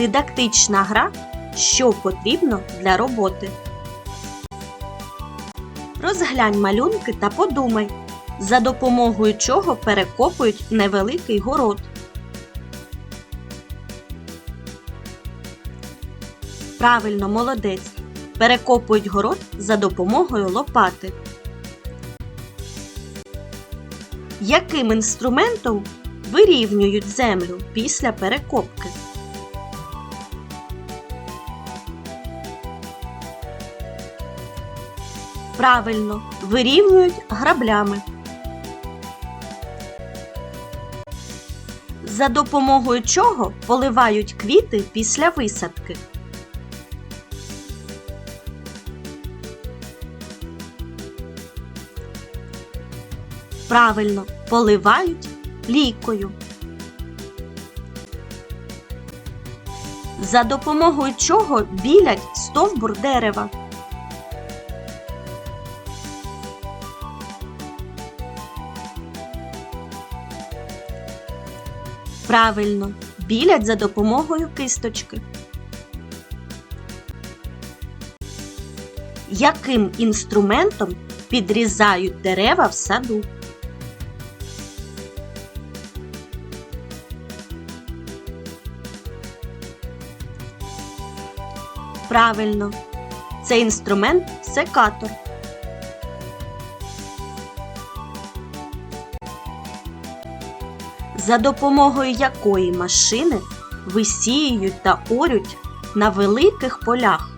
Дидактична гра, що потрібно для роботи. Розглянь малюнки та подумай, за допомогою чого перекопують невеликий город. Правильно, молодець. Перекопують город за допомогою лопати. Яким інструментом вирівнюють землю після перекопки? Правильно, вирівнюють граблями. За допомогою чого поливають квіти після висадки? Правильно, поливають лійкою. За допомогою чого білять стовбур дерева? Правильно, білять за допомогою кисточки. Яким інструментом підрізають дерева в саду? Правильно, це інструмент секатор. За допомогою якої машини висіюють та орють на великих полях?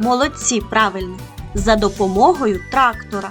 Молодці, правильно, за допомогою трактора.